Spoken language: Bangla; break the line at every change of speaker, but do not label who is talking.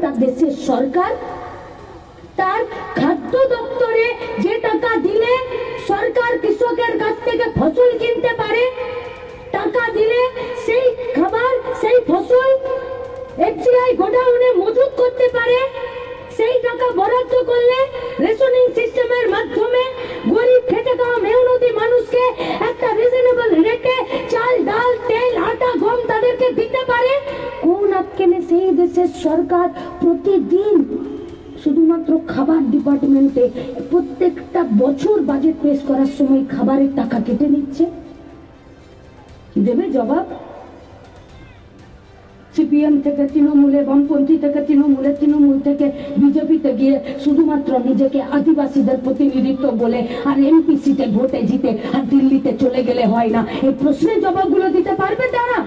একটা দেশের সরকার, তার খাদ্য দপ্তরে যে টাকা দিলে সরকার কৃষকের কাছ থেকে ফসল কিনতে পারে, টাকা দিলে সেই খাবার, সেই ফসল এফসিআই গোডাউনে সেই দেশের সরকার প্রতিদিন শুধুমাত্র খাবার ডিপার্টমেন্টে প্রত্যেকটা বছর বাজেট পেশ করার সময় খাবারের টাকা কেটে নিচ্ছে। দেবে জবাব? সিপিএম থেকে, তৃণমূলে, বামপন্থী থেকে, তৃণমূলে, তৃণমূল থেকে বিজেপিতে গিয়ে শুধুমাত্র নিজেকে আদিবাসীদের প্রতিনিধিত্ব বলে আর এমপি সিটে ভোটে জিতে আর দিল্লিতে চলে গেলে হয় না। এই প্রশ্নের জবাবগুলো দিতে পারবে তারা?